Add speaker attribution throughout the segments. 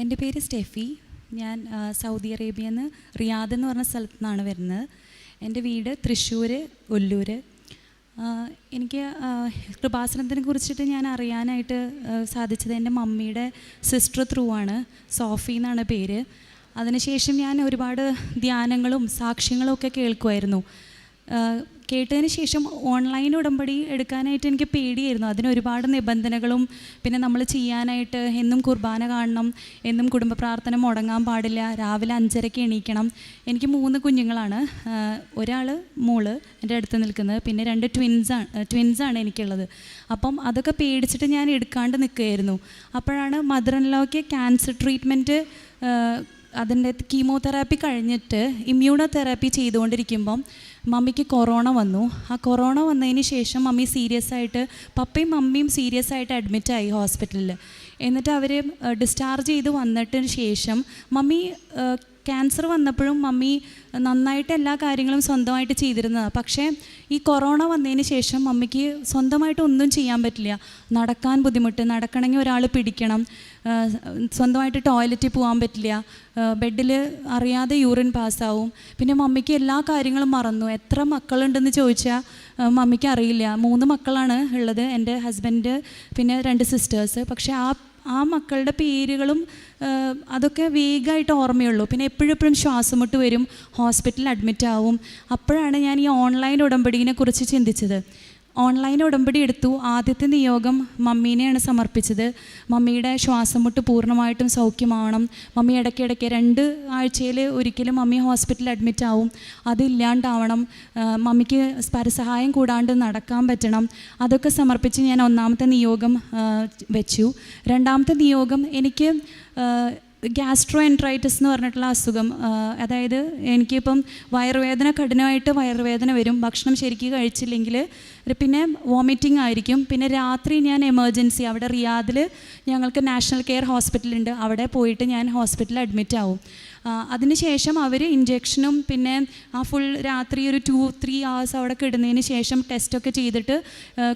Speaker 1: എന്റെ പേര് സ്റ്റെഫി. ഞാൻ സൗദി അറേബ്യയിൽ നിന്ന് റിയാദ് എന്ന് പറഞ്ഞ സ്ഥലത്തു നിന്നാണ് വരുന്നത്. എന്റെ വീട് തൃശ്ശൂർ ഒല്ലൂർ എനിക്ക് കൃപാസനത്തിനെ കുറിച്ചിട്ട് ഞാൻ അറിയാനായിട്ട് സാധിച്ചത് എന്റെ മമ്മിയുടെ സിസ്റ്റർ ത്രൂ ആണ് സോഫി എന്നാണ് പേര്. അതിനുശേഷം ഞാൻ ഒരുപാട് ധ്യാനങ്ങളും സാക്ഷ്യങ്ങളും ഒക്കെ കേൾക്കുമായിരുന്നു കേട്ടതിന് ശേഷം ഓൺലൈൻ ഉടമ്പടി എടുക്കാനായിട്ട് എനിക്ക് പേടിയായിരുന്നു. അതിന് ഒരുപാട് നിബന്ധനകളും പിന്നെ നമ്മൾ ചെയ്യാനായിട്ട് എന്നും കുർബാന കാണണം എന്നും കുടുംബ പ്രാർത്ഥന മുടങ്ങാൻ പാടില്ല രാവിലെ അഞ്ചരയ്ക്ക് എണീക്കണം. എനിക്ക് മൂന്ന് കുഞ്ഞുങ്ങളാണ്. ഒരാൾ മോൾ എന്റെ അടുത്ത് നിൽക്കുന്നത്. പിന്നെ രണ്ട് ട്വിൻസാണ് ട്വിൻസാണ് എനിക്കുള്ളത്. അപ്പം അതൊക്കെ പേടിച്ചിട്ട് ഞാൻ എടുക്കാണ്ട് നിൽക്കുകയായിരുന്നു. അപ്പോഴാണ് മദർ ഇൻ ക്യാൻസർ ട്രീറ്റ്മെന്റ് അതിന്റെ കീമോതെറാപ്പി കഴിഞ്ഞിട്ട് ഇമ്മ്യൂണോ തെറാപ്പി ചെയ്തുകൊണ്ടിരിക്കുമ്പം മമ്മിക്ക് കൊറോണ വന്നു. ആ കൊറോണ വന്നതിന് ശേഷം മമ്മി സീരിയസ് ആയിട്ട് പപ്പയും മമ്മിയും സീരിയസ് ആയിട്ട് അഡ്മിറ്റായി ഹോസ്പിറ്റലിൽ എന്നിട്ട് അവർ ഡിസ്ചാർജ് ചെയ്ത് വന്നിട്ടിന് ശേഷം മമ്മി ക്യാൻസർ വന്നപ്പോഴും മമ്മി നന്നായിട്ട് എല്ലാ കാര്യങ്ങളും സ്വന്തമായിട്ട് ചെയ്തിരുന്നത്. പക്ഷേ ഈ കൊറോണ വന്നതിന് ശേഷം മമ്മിക്ക് സ്വന്തമായിട്ട് ഒന്നും ചെയ്യാൻ പറ്റില്ല. നടക്കാൻ ബുദ്ധിമുട്ട് നടക്കണമെങ്കിൽ ഒരാൾ പിടിക്കണം സ്വന്തമായിട്ട് ടോയ്ലറ്റിൽ പോകാൻ പറ്റില്ല ബെഡിൽ അറിയാതെ യൂറിൻ പാസ്സാവും പിന്നെ മമ്മിക്ക് എല്ലാ കാര്യങ്ങളും മറന്നു. എത്ര മക്കളുണ്ടെന്ന് ചോദിച്ചാൽ മമ്മിക്ക് അറിയില്ല. മൂന്ന് മക്കളാണ് ഉള്ളത് എന്റെ ഹസ്ബൻഡ് പിന്നെ രണ്ട് സിസ്റ്റേഴ്സ് പക്ഷേ ആ ആ മക്കളുടെ പേരുകളും അതൊക്കെ വേഗമായിട്ട് ഓർമ്മയുള്ളൂ. പിന്നെ എപ്പോഴും എപ്പോഴും ശ്വാസം മുട്ട് വരും ഹോസ്പിറ്റലിൽ അഡ്മിറ്റ് ആവും അപ്പോഴാണ് ഞാൻ ഈ ഓൺലൈൻ ഉടമ്പടിനെ കുറിച്ച് ചിന്തിച്ചത്. ഓൺലൈൻ ഉടമ്പടി എടുത്തു. ആദ്യത്തെ നിയോഗം മമ്മീനെയാണ് സമർപ്പിച്ചത്. മമ്മിയുടെ ശ്വാസം മുട്ട് പൂർണമായിട്ടും സൗഖ്യമാവണം. മമ്മി ഇടയ്ക്കിടയ്ക്ക് രണ്ട് ആഴ്ചയിൽ ഒരിക്കലും മമ്മി ഹോസ്പിറ്റലിൽ അഡ്മിറ്റ് ആവും. അതില്ലാണ്ടാവണം മമ്മിക്ക് പരസഹായം കൂടാണ്ട് നടക്കാൻ പറ്റണം. അതൊക്കെ സമർപ്പിച്ച് ഞാൻ ഒന്നാമത്തെ നിയോഗം വെച്ചു. രണ്ടാമത്തെ നിയോഗം എനിക്ക് ഗ്യാസ്ട്രോ എൻട്രൈറ്റിസ് എന്ന് പറഞ്ഞിട്ടുള്ള അസുഖം അതായത് എനിക്കിപ്പം വയറുവേദന കഠിനമായിട്ട് വയറുവേദന വരും. ഭക്ഷണം ശരിക്കും കഴിച്ചില്ലെങ്കിൽ പിന്നെ വോമിറ്റിംഗ് ആയിരിക്കും. പിന്നെ രാത്രി ഞാൻ എമർജൻസി അവിടെ റിയാദിൽ ഞങ്ങൾക്ക് നാഷണൽ കെയർ ഹോസ്പിറ്റലുണ്ട് അവിടെ പോയിട്ട് ഞാൻ ഹോസ്പിറ്റലിൽ അഡ്മിറ്റ് ആവും. അതിനുശേഷം അവർ ഇഞ്ചെക്ഷനും പിന്നെ ആ ഫുൾ രാത്രി ഒരു ടു ത്രീ അവേഴ്സ് അവിടെ കിടന്നതിന് ശേഷം ടെസ്റ്റൊക്കെ ചെയ്തിട്ട്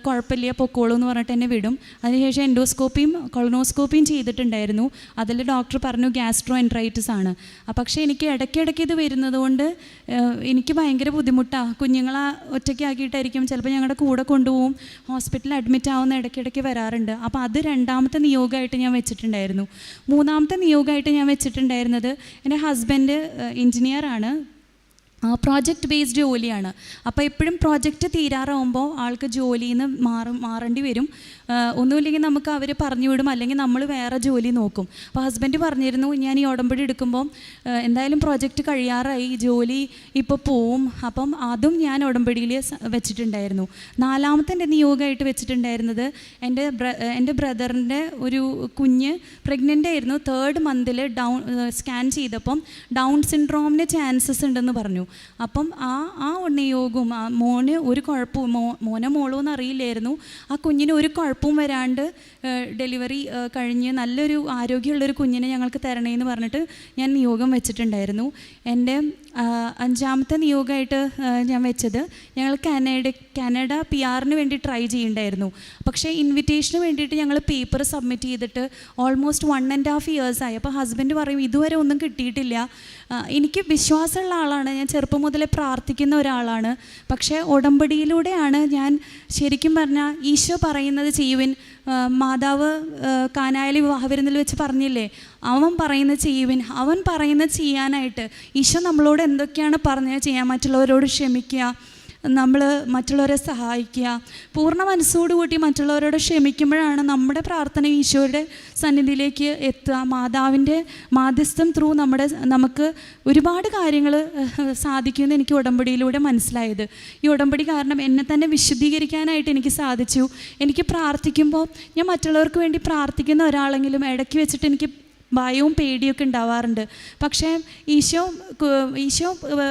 Speaker 1: കുഴപ്പമില്ല പൊക്കോളൂ എന്ന് പറഞ്ഞിട്ട് എന്നെ വിടും. അതിനുശേഷം എൻഡോസ്കോപ്പിയും കൊളനോസ്കോപ്പിയും ചെയ്തിട്ടുണ്ടായിരുന്നു. അതിൽ ഡോക്ടർ പറഞ്ഞു ഗ്യാസ്ട്രോ എൻട്രൈറ്റിസ് ആണ് പക്ഷേ എനിക്ക് ഇടയ്ക്കിടയ്ക്ക് ഇത് വരുന്നത് കൊണ്ട് എനിക്ക് ഭയങ്കര ബുദ്ധിമുട്ടാണ് കുഞ്ഞുങ്ങളെ ഒറ്റയ്ക്കാക്കിയിട്ടായിരിക്കും ചിലപ്പോൾ ഞങ്ങളുടെ കൂടെ കൊണ്ടുപോകും ഹോസ്പിറ്റലിൽ അഡ്മിറ്റ് ആവുന്ന ഇടയ്ക്കിടയ്ക്ക് വരാറുണ്ട്. അപ്പോൾ അത് രണ്ടാമത്തെ നിയോഗമായിട്ട് ഞാൻ വെച്ചിട്ടുണ്ടായിരുന്നു. മൂന്നാമത്തെ നിയോഗമായിട്ട് ഞാൻ വെച്ചിട്ടുണ്ടായിരുന്നത് എന്റെ ഹസ്ബൻഡ് എൻജിനീയറാണ് പ്രോജക്റ്റ് ബേസ്ഡ് ജോലിയാണ്. അപ്പോൾ എപ്പോഴും പ്രോജക്റ്റ് തീരാറാവുമ്പോൾ ആൾക്ക് ജോലിയിൽ നിന്ന് മാറും മാറേണ്ടി വരും. ഒന്നുമില്ലെങ്കിൽ നമുക്ക് അവർ പറഞ്ഞു വിടും. അല്ലെങ്കിൽ നമ്മൾ വേറെ ജോലി നോക്കും. അപ്പോൾ ഹസ്ബൻഡ് പറഞ്ഞിരുന്നു ഞാൻ ഈ ഉടമ്പടി എടുക്കുമ്പോൾ എന്തായാലും പ്രോജക്റ്റ് കഴിയാറായി. ജോലി ഇപ്പോൾ പോവും. അപ്പം അതും ഞാൻ ഉടമ്പടിയിൽ വെച്ചിട്ടുണ്ടായിരുന്നു. നാലാമത്തെ എന്റെ നിയോഗമായിട്ട് വെച്ചിട്ടുണ്ടായിരുന്നത് എന്റെ എന്റെ ബ്രദറിന്റെ ഒരു കുഞ്ഞ് പ്രഗ്നന്റ് ആയിരുന്നു. തേർഡ് മന്തിൽ ഡൗൺ സ്കാൻ ചെയ്തപ്പം ഡൗൺ സിൻഡ്രോമിന് ചാൻസസ് ഉണ്ടെന്ന് പറഞ്ഞു. അപ്പം ആ ആ നിയോഗവും മോന് ഒരു കുഴപ്പവും മോ മോനെ മോളോ എന്നറിയില്ലായിരുന്നു. ആ കുഞ്ഞിന് ഒരു കുഴപ്പവും വരാണ്ട് ഡെലിവറി കഴിഞ്ഞ് നല്ലൊരു ആരോഗ്യമുള്ളൊരു കുഞ്ഞിനെ ഞങ്ങൾക്ക് തരണേന്ന് പറഞ്ഞിട്ട് ഞാൻ നിയോഗം വെച്ചിട്ടുണ്ടായിരുന്നു. എന്റെ അഞ്ചാമത്തെ നിയോഗമായിട്ട് ഞാൻ വെച്ചത് ഞങ്ങൾ കാനഡ കാനഡ പി ആറിന് വേണ്ടി ട്രൈ ചെയ്യുന്നുണ്ടായിരുന്നു പക്ഷേ ഇൻവിറ്റേഷന് വേണ്ടിയിട്ട് ഞങ്ങൾ പേപ്പർ സബ്മിറ്റ് ചെയ്തിട്ട് almost one and half years ആയി. അപ്പോൾ ഹസ്ബൻഡ് പറയും ഇതുവരെ ഒന്നും കിട്ടിയിട്ടില്ല. എനിക്ക് വിശ്വാസമുള്ള ആളാണ്. ഞാൻ ചെറുപ്പം മുതലേ പ്രാർത്ഥിക്കുന്ന ഒരാളാണ്. പക്ഷേ ഉടമ്പടിയിലൂടെയാണ് ഞാൻ ശരിക്കും പറഞ്ഞാൽ ഈശോ പറയുന്നത് ചെയ്യുവിൻ മാതാവ് കാനായാലി കാനായാലി വിവാഹവിരുന്നിൽ വെച്ച് പറഞ്ഞില്ലേ? അവൻ പറയുന്ന ചെയ്യുവിൻ അവൻ പറയുന്ന ചെയ്യാനായിട്ട് ഈശോ നമ്മളോട് എന്തൊക്കെയാണ് പറഞ്ഞത് ചെയ്യാൻ മറ്റുള്ളവരോട് ക്ഷമിക്കുക നമ്മൾ മറ്റുള്ളവരെ സഹായിക്കുക. പൂർണ മനസ്സോടുകൂടി മറ്റുള്ളവരോട് ക്ഷമിക്കുമ്പോഴാണ് നമ്മുടെ പ്രാർത്ഥന ഈശോയുടെ സന്നിധിയിലേക്ക് എത്തുക. മാതാവിന്റെ മാധ്യസ്ഥം ത്രൂ നമ്മുടെ നമുക്ക് ഒരുപാട് കാര്യങ്ങൾ സാധിക്കുമെന്ന് എനിക്ക് ഉടമ്പടിയിലൂടെ മനസ്സിലായത്. ഈ ഉടമ്പടി കാരണം എന്നെ തന്നെ വിശുദ്ധീകരിക്കാനായിട്ട് എനിക്ക് സാധിച്ചു. എനിക്ക് പ്രാർത്ഥിക്കുമ്പോൾ ഞാൻ മറ്റുള്ളവർക്ക് വേണ്ടി പ്രാർത്ഥിക്കുന്ന ഒരാളെങ്കിലും ഇടയ്ക്ക് വെച്ചിട്ട് എനിക്ക് ഭയവും പേടിയൊക്കെ ഉണ്ടാവാറുണ്ട്. പക്ഷേ ഈശോ ഈശോ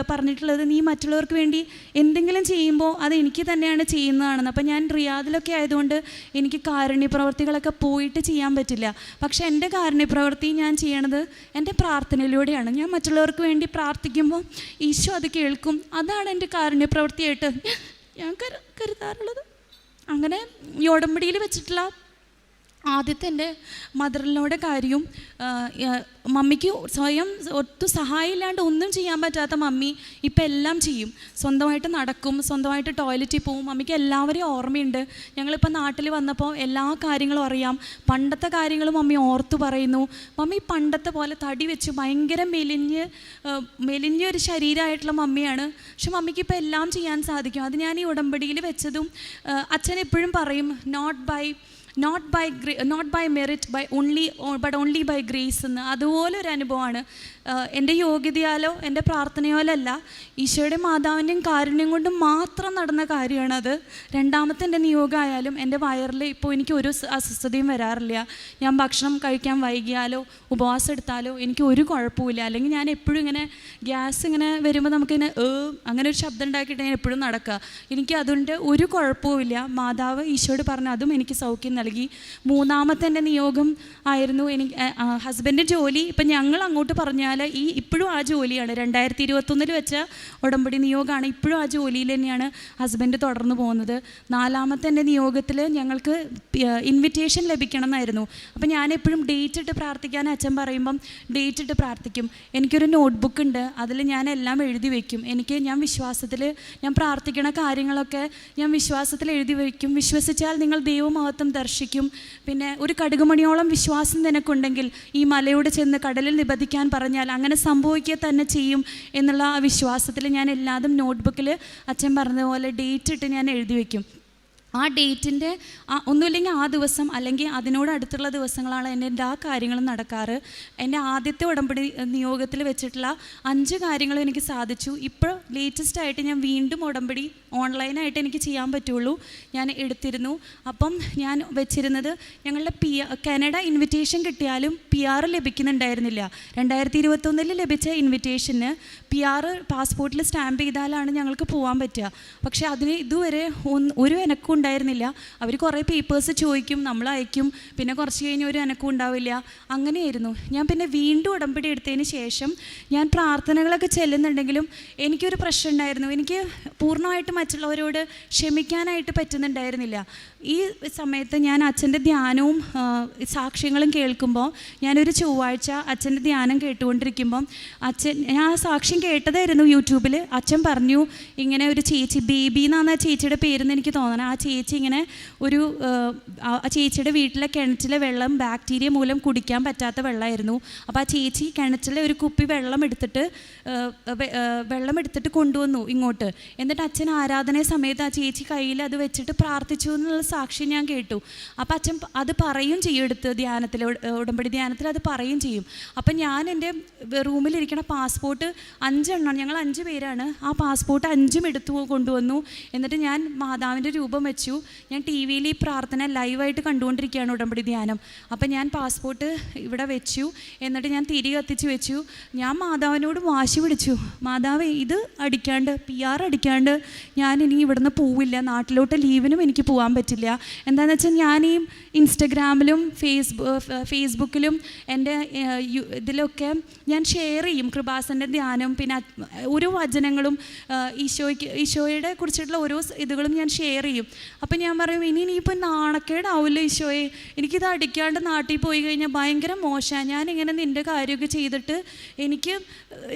Speaker 1: പറഞ്ഞിട്ടുള്ളത് നീ മറ്റുള്ളവർക്ക് വേണ്ടി എന്തെങ്കിലും ചെയ്യുമ്പോൾ അത് എനിക്ക് തന്നെയാണ് ചെയ്യുന്നതാണെന്ന്. അപ്പം ഞാൻ റിയാദിലൊക്കെ ആയതുകൊണ്ട് എനിക്ക് കാരുണ്യപ്രവർത്തികളൊക്കെ പോയിട്ട് ചെയ്യാൻ പറ്റില്ല. പക്ഷേ എന്റെ കാരുണ്യപ്രവർത്തി ഞാൻ ചെയ്യണത് എന്റെ പ്രാർത്ഥനയിലൂടെയാണ്. ഞാൻ മറ്റുള്ളവർക്ക് വേണ്ടി പ്രാർത്ഥിക്കുമ്പോൾ ഈശോ അത് കേൾക്കും. അതാണ് എന്റെ കാരുണ്യപ്രവർത്തിയായിട്ട് ഞാൻ കരു കരുതാറുള്ളത്. അങ്ങനെ ഈ ഉടമ്പടിയിൽ വെച്ചിട്ടുള്ള ആദ്യത്തെ എന്റെ മദറിനോടെ കാര്യവും മമ്മിക്ക് സ്വയം ഒട്ടും സഹായമില്ലാണ്ട് ഒന്നും ചെയ്യാൻ പറ്റാത്ത മമ്മി ഇപ്പം എല്ലാം ചെയ്യും. സ്വന്തമായിട്ട് നടക്കും സ്വന്തമായിട്ട് ടോയ്ലറ്റിൽ പോവും. മമ്മിക്ക് എല്ലാവരെയും ഓർമ്മയുണ്ട്. ഞങ്ങളിപ്പോൾ നാട്ടിൽ വന്നപ്പോൾ എല്ലാ കാര്യങ്ങളും അറിയാം. പണ്ടത്തെ കാര്യങ്ങളും മമ്മി ഓർത്തു പറയുന്നു. മമ്മി പണ്ടത്തെ പോലെ തടി വെച്ച് ഭയങ്കര മെലിഞ്ഞ് മെലിഞ്ഞ ഒരു ശരീരമായിട്ടുള്ള മമ്മിയാണ്. പക്ഷെ മമ്മിക്ക് ഇപ്പോൾ എല്ലാം ചെയ്യാൻ സാധിക്കും. അത് ഞാൻ ഈ ഉടമ്പടിയിൽ വെച്ചതും അച്ഛൻ എപ്പോഴും പറയും not by not by not by merit by only but only by grace എന്ന് അതുപോലെ ഒരു അനുഭവമാണ് എന്റെ യോഗ്യതയാലോ എന്റെ പ്രാർത്ഥനയാലോ അല്ല ഈശോയുടെ മാതാവിന്റെയും കാരുണ്യം കൊണ്ട് മാത്രം നടന്ന കാര്യമാണത്. രണ്ടാമത്തെ എന്റെ നിയോഗമായാലും എന്റെ വയറിൽ ഇപ്പോൾ എനിക്ക് ഒരു അസ്വസ്ഥതയും വരാറില്ല. ഞാൻ ഭക്ഷണം കഴിക്കാൻ വൈകിയാലോ ഉപവാസം എടുത്താലോ എനിക്ക് ഒരു കുഴപ്പമില്ല അല്ലെങ്കിൽ ഞാൻ എപ്പോഴും ഇങ്ങനെ ഗ്യാസ് ഇങ്ങനെ വരുമ്പോൾ നമുക്കിങ്ങനെ ഏ അങ്ങനെ ഒരു ശബ്ദം ഉണ്ടാക്കിയിട്ട് ഞാൻ എപ്പോഴും നടക്കുക. എനിക്ക് അതുകൊണ്ട് ഒരു കുഴപ്പവുമില്ല. മാതാവ് ഈശോയോട് പറഞ്ഞു അതും എനിക്ക് സൗഖ്യം നൽകി. മൂന്നാമത്തെ എന്റെ നിയോഗം ആയിരുന്നു എനിക്ക് ഹസ്ബൻഡ് ജോലി. ഇപ്പം ഞങ്ങൾ അങ്ങോട്ട് പറഞ്ഞാൽ ഈ ഇപ്പോഴും ആ ജോലിയാണ്. രണ്ടായിരത്തി ഇരുപത്തൊന്നിൽ വെച്ച ഉടമ്പടി നിയോഗമാണ് ഇപ്പോഴും ആ ജോലിയിൽ തന്നെയാണ് ഹസ്ബൻഡ് തുടർന്ന് പോകുന്നത്. നാലാമത്തെ എന്റെ നിയോഗത്തിൽ ഞങ്ങൾക്ക് ഇൻവിറ്റേഷൻ ലഭിക്കണം എന്നായിരുന്നു അപ്പം ഞാൻ എപ്പോഴും ഡേറ്റ് ഇട്ട് പ്രാർത്ഥിക്കാൻ അച്ഛൻ പറയുമ്പം ഡേറ്റ് ഇട്ട് പ്രാർത്ഥിക്കും. എനിക്കൊരു നോട്ട്ബുക്ക് ഉണ്ട്. അതിൽ ഞാൻ എല്ലാം എഴുതി വയ്ക്കും എനിക്ക് ഞാൻ വിശ്വാസത്തിൽ ഞാൻ പ്രാർത്ഥിക്കണ കാര്യങ്ങളൊക്കെ ഞാൻ വിശ്വാസത്തിൽ എഴുതി വയ്ക്കും വിശ്വസിച്ചാൽ നിങ്ങൾ ദൈവമഹത്വം ദർശിക്കും. പിന്നെ ഒരു കടുകുമണിയോളം വിശ്വാസം നിനക്കുണ്ടെങ്കിൽ ഈ മലയോട് ചെന്ന് കടലിൽ നിബന്ധിക്കാൻ പറഞ്ഞാൽ അങ്ങനെ സംഭവിക്കുക തന്നെ ചെയ്യും എന്നുള്ള ആ വിശ്വാസത്തിൽ ഞാൻ എല്ലാതും നോട്ട്ബുക്കിൽ അച്ഛൻ പറഞ്ഞതുപോലെ ഡേറ്റ് ഇട്ട് ഞാൻ എഴുതി വയ്ക്കും ആ ഡേറ്റിന്റെ ആ ഒന്നുമില്ലെങ്കിൽ ആ ദിവസം അല്ലെങ്കിൽ അതിനോട് അടുത്തുള്ള ദിവസങ്ങളാണ് എന്റെ എല്ലാ കാര്യങ്ങളും നടക്കാറ്. എന്റെ ആദ്യത്തെ ഉടമ്പടി നിയോഗത്തിൽ വെച്ചിട്ടുള്ള അഞ്ച് കാര്യങ്ങളും എനിക്ക് സാധിച്ചു. ഇപ്പോൾ ലേറ്റസ്റ്റ് ആയിട്ട് ഞാൻ വീണ്ടും ഉടമ്പടി ഓൺലൈനായിട്ട് എനിക്ക് ചെയ്യാൻ പറ്റുള്ളൂ. ഞാൻ എടുത്തിരുന്നു. അപ്പം ഞാൻ വെച്ചിരുന്നത് ഞങ്ങളുടെ പി കനഡ ഇൻവിറ്റേഷൻ കിട്ടിയാലും പി ആർ ലഭിക്കുന്നുണ്ടായിരുന്നില്ല. രണ്ടായിരത്തി ഇരുപത്തൊന്നിൽ ലഭിച്ച ഇൻവിറ്റേഷന് പി ആർ പാസ്പോർട്ടിൽ സ്റ്റാമ്പ് ചെയ്താലാണ് ഞങ്ങൾക്ക് പോകാൻ പറ്റുക. പക്ഷേ അതിന് ഇതുവരെ ഒരു എനക്കും ഉണ്ടായിരുന്നില്ല. അവർ കുറേ പേപ്പേഴ്സ് ചോദിക്കും നമ്മൾ അയക്കും. പിന്നെ കുറച്ച് കഴിഞ്ഞ് ഒരു എനക്കും ഉണ്ടാവില്ല. അങ്ങനെയായിരുന്നു. ഞാൻ പിന്നെ വീണ്ടും ഉടമ്പടി എടുത്തതിന് ശേഷം ഞാൻ പ്രാർത്ഥനകളൊക്കെ ചെല്ലുന്നുണ്ടെങ്കിലും എനിക്കൊരു പ്രശ്നം ഉണ്ടായിരുന്നു. എനിക്ക് പൂർണമായിട്ട് മറ്റുള്ളവരോട് ക്ഷമിക്കാനായിട്ട് പറ്റുന്നുണ്ടായിരുന്നില്ല. ഈ സമയത്ത് ഞാൻ അച്ഛന്റെ ധ്യാനവും സാക്ഷ്യങ്ങളും കേൾക്കുമ്പോൾ ഞാനൊരു ചൊവ്വാഴ്ച അച്ഛന്റെ ധ്യാനം കേട്ടുകൊണ്ടിരിക്കുമ്പോൾ അച്ഛൻ ഞാൻ ആ സാക്ഷ്യം കേട്ടതായിരുന്നു യൂട്യൂബിൽ അച്ഛൻ പറഞ്ഞു ഇങ്ങനെ ഒരു ചേച്ചി ബേബി എന്നാണ് ആ ചേച്ചിയുടെ പേരെന്ന് എനിക്ക് തോന്നണം. ആ ചേച്ചി ഇങ്ങനെ ഒരു ആ, ചേച്ചിയുടെ വീട്ടിലെ കിണറ്റിലെ വെള്ളം ബാക്ടീരിയ മൂലം കുടിക്കാൻ പറ്റാത്ത വെള്ളമായിരുന്നു. അപ്പോൾ ആ ചേച്ചി കിണറ്റിലെ ഒരു കുപ്പി വെള്ളം എടുത്തിട്ട് വെള്ളം എടുത്തിട്ട് കൊണ്ടുവന്നു ഇങ്ങോട്ട്. എന്നിട്ട് അച്ഛൻ ആരാധന സമയത്ത് ആ ചേച്ചി കയ്യിൽ അത് വെച്ചിട്ട് പ്രാർത്ഥിച്ചു എന്നുള്ള സാക്ഷ്യം ഞാൻ കേട്ടു. അപ്പം അച്ഛൻ അത് പറയും ചെയ്യും എടുത്ത് ധ്യാനത്തിൽ ഉടമ്പടി ധ്യാനത്തിൽ അത് പറയും ചെയ്യും. അപ്പം ഞാൻ എന്റെ റൂമിലിരിക്കണ പാസ്പോർട്ട് അഞ്ചെണ്ണം ഞങ്ങൾ അഞ്ച് പേരാണ്. ആ പാസ്പോർട്ട് അഞ്ചും എടുത്തു കൊണ്ടുവന്നു. എന്നിട്ട് ഞാൻ മാതാവിന്റെ രൂപം വെച്ചു. ഞാൻ ടി വിയിൽ ഈ പ്രാർത്ഥന ലൈവായിട്ട് കണ്ടുകൊണ്ടിരിക്കുകയാണ് ഉടമ്പടി ധ്യാനം. അപ്പം ഞാൻ പാസ്പോർട്ട് ഇവിടെ വെച്ചു. എന്നിട്ട് ഞാൻ തിരി കത്തിച്ച് വെച്ചു. ഞാൻ മാതാവിനോട് വാശി പിടിച്ചു. മാതാവ് ഇത് അടിക്കാണ്ട് പി ആർ അടിക്കാണ്ട് ഞാൻ ഇനി ഇവിടുന്ന് പോവില്ല. നാട്ടിലോട്ട് ലീവിനും എനിക്ക് പോകാൻ പറ്റില്ല. എന്താണെന്ന് വെച്ചാൽ ഞാൻ ഈ ഇൻസ്റ്റഗ്രാമിലും ഫേസ്ബു ഫേസ്ബുക്കിലും എന്റെ ഇതിലൊക്കെ ഞാൻ ഷെയർ ചെയ്യും കൃപാസന്റെ ധ്യാനം. പിന്നെ ഓരോ വചനങ്ങളും ഈശോയ്ക്ക് ഈശോയുടെ കുറിച്ചിട്ടുള്ള ഓരോ ഇതുകളും ഞാൻ ഷെയർ ചെയ്യും. അപ്പം ഞാൻ പറയും ഇനി ഇനിയിപ്പോൾ നാണക്കേടാവില്ല ഈശോയെ? എനിക്കിത് അടിക്കാണ്ട് നാട്ടിൽ പോയി കഴിഞ്ഞാൽ ഭയങ്കര മോശമാണ് ഞാൻ ഇങ്ങനെ നിന്റെ കാര്യമൊക്കെ ചെയ്തിട്ട് എനിക്ക്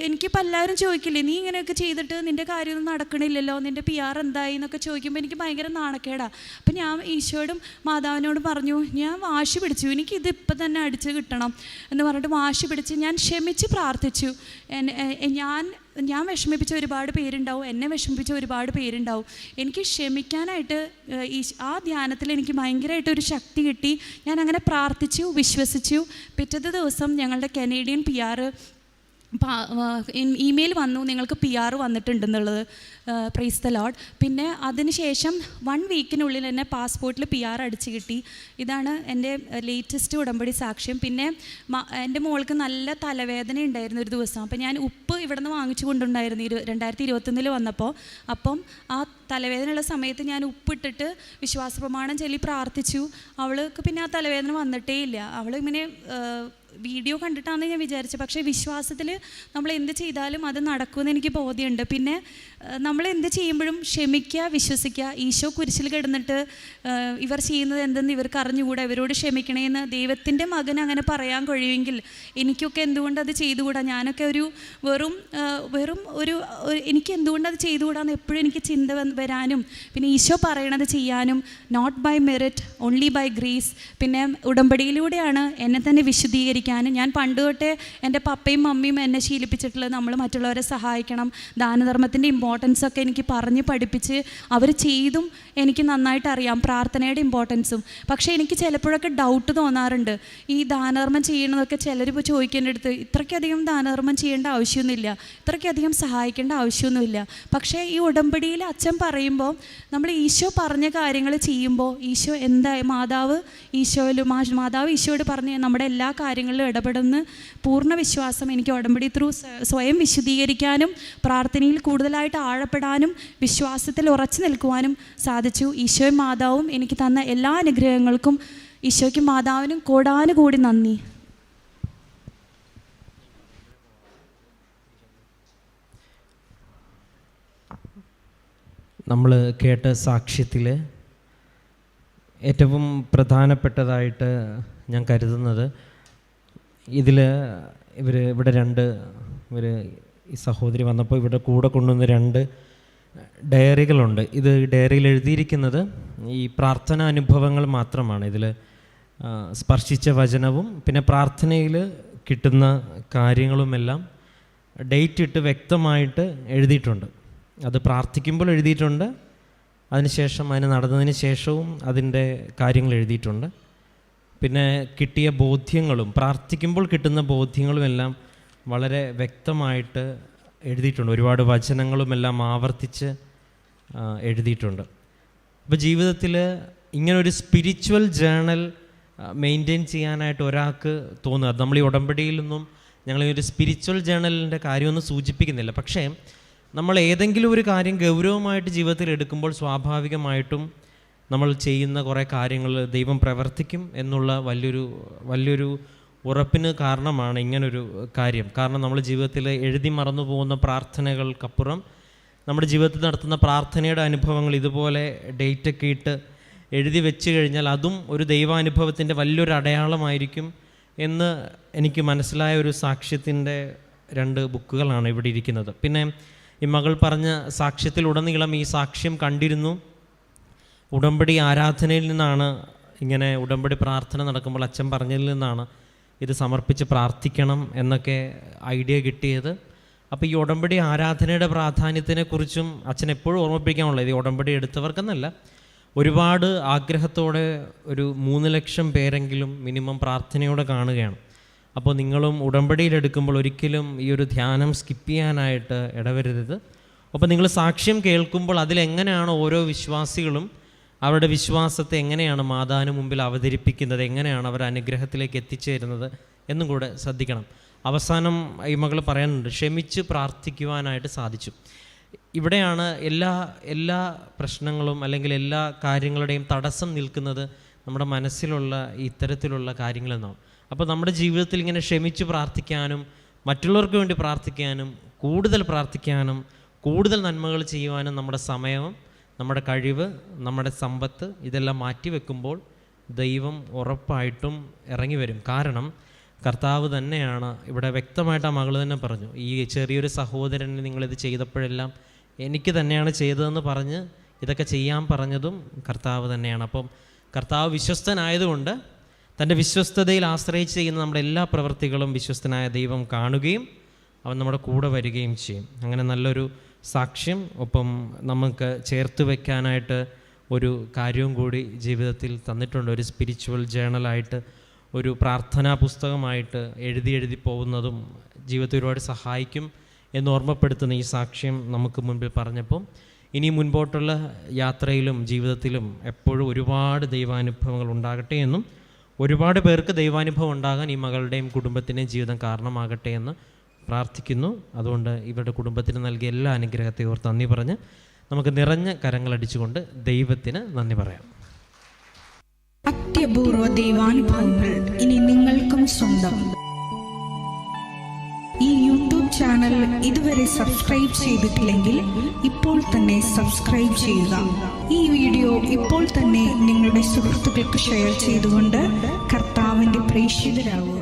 Speaker 1: എനിക്കിപ്പോൾ എല്ലാവരും ചോദിക്കില്ലേ നീ ഇങ്ങനെയൊക്കെ ചെയ്തിട്ട് നിന്റെ കാര്യമൊന്നും നടക്കണില്ലല്ലോ? നിന്റെ പി ആർ എന്തായി? എന്നൊക്കെ ചോദിക്കുമ്പോൾ എനിക്ക് ഭയങ്കര നാണക്കേടാണ് അപ്പം ഞാൻ ഈശോയോടും മാതാവിനോടും പറഞ്ഞു ഞാൻ വാശി പിടിച്ചു. എനിക്ക് ഇത് ഇപ്പം തന്നെ അടിച്ച് കിട്ടണം. എന്ന് പറഞ്ഞിട്ട് വാശി പിടിച്ച് ഞാൻ ക്ഷമിച്ച് പ്രാർത്ഥിച്ചു. ഞാൻ ഞാൻ വിഷമിപ്പിച്ച ഒരുപാട് പേരുണ്ടാവും. എന്നെ വിഷമിപ്പിച്ച ഒരുപാട് പേരുണ്ടാവും. എനിക്ക് ക്ഷമിക്കാനായിട്ട് ഈ ആ ധ്യാനത്തിൽ എനിക്ക് ഭയങ്കരമായിട്ട് ഒരു ശക്തി കിട്ടി. ഞാൻ അങ്ങനെ പ്രാർത്ഥിച്ചു വിശ്വസിച്ചു. പിറ്റത്തെ ദിവസം ഞങ്ങളുടെ കനേഡിയൻ പി ആർ ഇമെയിൽ വന്നു. നിങ്ങൾക്ക് പി ആർ വന്നിട്ടുണ്ടെന്നുള്ളത് പ്രൈസ് ദ ലോഡ് പിന്നെ അതിനുശേഷം വൺ വീക്കിനുള്ളിൽ തന്നെ പാസ്പോർട്ടിൽ പി ആർ അടിച്ച് കിട്ടി. ഇതാണ് എന്റെ ലേറ്റസ്റ്റ് ഉടമ്പടി സാക്ഷ്യം. പിന്നെ എന്റെ മോൾക്ക് നല്ല തലവേദന ഉണ്ടായിരുന്നു ഒരു ദിവസം. അപ്പം ഞാൻ ഉപ്പ് ഇവിടെ നിന്ന് വാങ്ങിച്ചു കൊണ്ടുണ്ടായിരുന്നു ഇരു രണ്ടായിരത്തി ഇരുപത്തൊന്നിൽ വന്നപ്പോൾ. അപ്പം ആ തലവേദനയുള്ള സമയത്ത് ഞാൻ ഉപ്പിട്ടിട്ട് വിശ്വാസ പ്രമാണം ചൊല്ലി പ്രാർത്ഥിച്ചു. അവൾക്ക് പിന്നെ ആ തലവേദന വന്നിട്ടേ ഇല്ല. അവൾ ഇങ്ങനെ വീഡിയോ കണ്ടിട്ടാണ് ഞാൻ വിചാരിച്ചത്. പക്ഷേ വിശ്വാസത്തിൽ നമ്മൾ എന്ത് ചെയ്താലും അത് നടക്കുമെന്ന് എനിക്ക് ബോധ്യമുണ്ട്. പിന്നെ നമ്മൾ എന്ത് ചെയ്യുമ്പോഴും ക്ഷമിക്കുക വിശ്വസിക്കുക. ഈശോ കുരിശിൽ കിടന്നിട്ട് ഇവർ ചെയ്യുന്നത് എന്തെന്ന് ഇവർക്ക് അറിഞ്ഞുകൂടാ? ഇവരോട് ക്ഷമിക്കണേന്ന് ദൈവത്തിന്റെ മകൻ അങ്ങനെ പറയാൻ കഴിയുമെങ്കിൽ എനിക്കൊക്കെ എന്തുകൊണ്ട് അത് ചെയ്തുകൂടാ? ഞാനൊക്കെ ഒരു വെറും വെറും ഒരു എനിക്ക് എന്തുകൊണ്ട് അത് ചെയ്തുകൂടാന്ന് എപ്പോഴും എനിക്ക് ചിന്ത വരാനും പിന്നെ ഈശോ പറയണത് ചെയ്യാനും not by merit only by grace പിന്നെ ഉടമ്പടിയിലൂടെയാണ് എന്നെ തന്നെ വിശുദ്ധീകരിക്കാനും ഞാൻ പണ്ട് തൊട്ടേ എന്റെ പപ്പയും മമ്മിയും എന്നെ ശീലിപ്പിച്ചിട്ടുള്ളത് നമ്മൾ മറ്റുള്ളവരെ സഹായിക്കണം. ദാനധർമ്മത്തിന്റെ ഇമ്പോർട്ടൻസ് ഒക്കെ എനിക്ക് പറഞ്ഞ് പഠിപ്പിച്ച് അവർ ചെയ്തും എനിക്ക് നന്നായിട്ട് അറിയാം പ്രാർത്ഥനയുടെ ഇമ്പോർട്ടൻസും പക്ഷേ എനിക്ക് ചിലപ്പോഴൊക്കെ ഡൗട്ട് തോന്നാറുണ്ട്. ഈ ദാനധർമ്മം ചെയ്യണതൊക്കെ ചിലർ ഇപ്പോൾ ചോദിക്കേണ്ട അടുത്ത് ഇത്രയ്ക്കധികം ദാനധർമ്മം ചെയ്യേണ്ട ആവശ്യമൊന്നുമില്ല. ഇത്രയ്ക്കധികം സഹായിക്കേണ്ട ആവശ്യമൊന്നുമില്ല. പക്ഷേ ഈ ഉടമ്പടിയിൽ അച്ഛൻ പറയുമ്പോൾ നമ്മൾ ഈശോ പറഞ്ഞ കാര്യങ്ങൾ ചെയ്യുമ്പോൾ ഈശോ എന്താ മാതാവ് ഈശോയിലും മാതാവ് ഈശോയോട് പറഞ്ഞ് നമ്മുടെ എല്ലാ കാര്യങ്ങളിലും ഇടപെടുന്ന പൂർണ വിശ്വാസം എനിക്ക് ഉടമ്പടി ത്രൂ സ്വയം വിശുദ്ധീകരിക്കാനും പ്രാർത്ഥനയിൽ കൂടുതലായിട്ട് ആഴപ്പെടാനും വിശ്വാസത്തിൽ ഉറച്ചു നിൽക്കുവാനും സാധിച്ചു. ഈശോയും മാതാവും എനിക്ക് തന്ന എല്ലാ അനുഗ്രഹങ്ങൾക്കും ഈശോയ്ക്കും മാതാവിനും കോടാനുകൂടി നന്ദി.
Speaker 2: നമ്മൾ കേട്ട സാക്ഷ്യത്തിൽ ഏറ്റവും പ്രധാനപ്പെട്ടതായിട്ട് ഞാൻ കരുതുന്നത് ഇതിൽ ഇവർ ഇവിടെ രണ്ട് ഇവർ ഈ സഹോദരി വന്നപ്പോൾ ഇവിടെ കൂടെ കൊണ്ടുവന്ന രണ്ട് ഡയറികളുണ്ട്. ഇത് ഡയറിയിൽ എഴുതിയിരിക്കുന്നത് ഈ പ്രാർത്ഥന അനുഭവങ്ങൾ മാത്രമാണ്. ഇതിൽ സ്പർശിച്ച വചനവും പിന്നെ പ്രാർത്ഥനയിൽ കിട്ടുന്ന കാര്യങ്ങളുമെല്ലാം ഡേറ്റ് ഇട്ട് വ്യക്തമായിട്ട് എഴുതിയിട്ടുണ്ട്. അത് പ്രാർത്ഥിക്കുമ്പോൾ എഴുതിയിട്ടുണ്ട് അതിനുശേഷം അതിന് നടന്നതിന് ശേഷവും അതിന്റെ കാര്യങ്ങൾ എഴുതിയിട്ടുണ്ട്. പിന്നെ കിട്ടിയ ബോധ്യങ്ങളും പ്രാർത്ഥിക്കുമ്പോൾ കിട്ടുന്ന ബോധ്യങ്ങളും എല്ലാം വളരെ വ്യക്തമായിട്ട് എഴുതിയിട്ടുണ്ട്. ഒരുപാട് വചനങ്ങളും എല്ലാം ആവർത്തിച്ച് എഴുതിയിട്ടുണ്ട്. അപ്പോൾ ജീവിതത്തിൽ ഇങ്ങനൊരു സ്പിരിച്വൽ ജേണൽ മെയിന്റെയിൻ ചെയ്യാനായിട്ട് ഒരാൾക്ക് തോന്നുക. നമ്മൾ ഈ ഉടമ്പടിയിലൊന്നും ഞങ്ങൾ ഒരു സ്പിരിച്വൽ ജേണലിന്റെ കാര്യമൊന്നും സൂചിപ്പിക്കുന്നില്ല. പക്ഷേ നമ്മൾ ഏതെങ്കിലും ഒരു കാര്യം ഗൗരവമായിട്ട് ജീവിതത്തിൽ എടുക്കുമ്പോൾ സ്വാഭാവികമായിട്ടും നമ്മൾ ചെയ്യുന്ന കുറേ കാര്യങ്ങൾ ദൈവം പ്രവർത്തിക്കും എന്നുള്ള വലിയൊരു വലിയൊരു ഉറപ്പിന് കാരണമാണ് ഇങ്ങനൊരു കാര്യം. കാരണം നമ്മൾ ജീവിതത്തിൽ എഴുതി മറന്നു പോകുന്ന പ്രാർത്ഥനകൾക്കപ്പുറം നമ്മുടെ ജീവിതത്തിൽ നടത്തുന്ന പ്രാർത്ഥനയുടെ അനുഭവങ്ങൾ ഇതുപോലെ ഡേറ്റൊക്കെ ഇട്ട് എഴുതി വെച്ച് കഴിഞ്ഞാൽ അതും ഒരു ദൈവാനുഭവത്തിന്റെ വലിയൊരു അടയാളമായിരിക്കും എന്ന് എനിക്ക് മനസ്സിലായ ഒരു സാക്ഷ്യത്തിന്റെ രണ്ട് ബുക്കുകളാണ് ഇവിടെ ഇരിക്കുന്നത്. പിന്നെ ഈ മകൾ പറഞ്ഞ സാക്ഷ്യത്തിലുടനീളം ഈ സാക്ഷ്യം കണ്ടിരുന്നു. ഉടമ്പടി ആരാധനയിൽ നിന്നാണ് ഇങ്ങനെ ഉടമ്പടി പ്രാർത്ഥന നടക്കുമ്പോൾ അച്ഛൻ പറഞ്ഞതിൽ നിന്നാണ് ഇത് സമർപ്പിച്ച് പ്രാർത്ഥിക്കണം എന്നൊക്കെ ഐഡിയ കിട്ടിയത്. അപ്പോൾ ഈ ഉടമ്പടി ആരാധനയുടെ പ്രാധാന്യത്തിനെക്കുറിച്ചും അച്ഛൻ എപ്പോഴും ഓർമ്മിപ്പിക്കാനുള്ളത്. ഈ ഉടമ്പടി എടുത്തവർക്കെന്നല്ല. ഒരുപാട് ആഗ്രഹത്തോടെ ഒരു മൂന്ന് ലക്ഷം പേരെങ്കിലും മിനിമം പ്രാർത്ഥനയോടെ കാണുകയാണ്. അപ്പോൾ നിങ്ങളും ഉടമ്പടിയിലെടുക്കുമ്പോൾ ഒരിക്കലും ഈ ഒരു ധ്യാനം സ്കിപ്പ് ചെയ്യാനായിട്ട് ഇടവരുത് അപ്പോൾ നിങ്ങൾ സാക്ഷ്യം കേൾക്കുമ്പോൾ അതിലെങ്ങനെയാണ് ഓരോ വിശ്വാസികളും അവരുടെ വിശ്വാസത്തെ എങ്ങനെയാണ് മാതാവിന് മുമ്പിൽ അവതരിപ്പിക്കുന്നത് എങ്ങനെയാണ് അവർ അനുഗ്രഹത്തിലേക്ക് എത്തിച്ചേരുന്നത് എന്നും കൂടെ ശ്രദ്ധിക്കണം. അവസാനം ഈ മകൾ പറയാനുണ്ട് ക്ഷമിച്ച് പ്രാർത്ഥിക്കുവാനായിട്ട് സാധിച്ചു. ഇവിടെയാണ് എല്ലാ എല്ലാ പ്രശ്നങ്ങളും അല്ലെങ്കിൽ എല്ലാ കാര്യങ്ങളുടെയും തടസ്സം നിൽക്കുന്നത് നമ്മുടെ മനസ്സിലുള്ള ഇത്തരത്തിലുള്ള കാര്യങ്ങളെന്നാണ്. അപ്പോൾ നമ്മുടെ ജീവിതത്തിൽ ഇങ്ങനെ ക്ഷമിച്ച് പ്രാർത്ഥിക്കാനും മറ്റുള്ളവർക്ക് വേണ്ടി പ്രാർത്ഥിക്കാനും കൂടുതൽ പ്രാർത്ഥിക്കാനും കൂടുതൽ നന്മകൾ ചെയ്യുവാനും നമ്മുടെ സമയവും നമ്മുടെ കഴിവ് നമ്മുടെ സമ്പത്ത് ഇതെല്ലാം മാറ്റിവെക്കുമ്പോൾ ദൈവം ഉറപ്പായിട്ടും ഇറങ്ങി വരും കാരണം കർത്താവ് തന്നെയാണ് ഇവിടെ വ്യക്തമായിട്ട് ആ മകൾ തന്നെ പറഞ്ഞു. ഈ ചെറിയൊരു സഹോദരന് നിങ്ങളിത് ചെയ്തപ്പോഴെല്ലാം എനിക്ക് തന്നെയാണ് ചെയ്തതെന്ന് പറഞ്ഞ് ഇതൊക്കെ ചെയ്യാൻ പറഞ്ഞതും കർത്താവ് തന്നെയാണ്. അപ്പം കർത്താവ് വിശ്വസ്തനായതുകൊണ്ട് തന്റെ വിശ്വസ്തതയിൽ ആശ്രയിച്ച് ചെയ്യുന്ന നമ്മുടെ എല്ലാ പ്രവൃത്തികളും വിശ്വസ്തനായ ദൈവം കാണുകയും അവൻ നമ്മുടെ കൂടെ വരികയും ചെയ്യും. അങ്ങനെ നല്ലൊരു സാക്ഷ്യം ഒപ്പം നമുക്ക് ചേർത്ത് വയ്ക്കാനായിട്ട് ഒരു കാര്യവും കൂടി ജീവിതത്തിൽ തന്നിട്ടുണ്ട്. ഒരു സ്പിരിച്വൽ ജേണലായിട്ട് ഒരു പ്രാർത്ഥനാ പുസ്തകമായിട്ട് എഴുതി എഴുതി പോകുന്നതും ജീവിതത്തിൽ ഒരുപാട് സഹായിക്കും എന്ന് ഓർമ്മപ്പെടുത്തുന്ന ഈ സാക്ഷ്യം നമുക്ക് മുൻപിൽ പറഞ്ഞപ്പോൾ ഇനി മുൻപോട്ടുള്ള യാത്രയിലും ജീവിതത്തിലും എപ്പോഴും ഒരുപാട് ദൈവാനുഭവങ്ങൾ ഉണ്ടാകട്ടെ എന്നും ഒരുപാട് പേർക്ക് ദൈവാനുഭവം ഉണ്ടാകാൻ ഈ മകളുടെയും കുടുംബത്തിന്റെയും ജീവിതം കാരണമാകട്ടെ എന്ന് പ്രാർത്ഥിക്കുന്നു. അതുകൊണ്ട് ഇവരുടെ കുടുംബത്തിന് നൽകിയ എല്ലാ അനുഗ്രഹത്തെ ഓർത്ത് നന്ദി പറഞ്ഞ് നമുക്ക് നിറഞ്ഞ കരങ്ങളടിച്ചുകൊണ്ട് ദൈവത്തിന് നന്ദി പറയാം.
Speaker 3: അത്യപൂർവ ദൈവാനുഭവങ്ങൾ ഇനി നിങ്ങൾക്കും സ്വന്തം. ഈ യൂട്യൂബ് ചാനൽ ഇതുവരെ സബ്സ്ക്രൈബ് ചെയ്തിട്ടില്ലെങ്കിൽ ഇപ്പോൾ തന്നെ സബ്സ്ക്രൈബ് ചെയ്യുക. ഈ വീഡിയോ ഇപ്പോൾ തന്നെ നിങ്ങളുടെ സുഹൃത്തുക്കൾക്ക് ഷെയർ ചെയ്തുകൊണ്ട് കർത്താവിന്റെ പ്രേക്ഷിതരാകുക.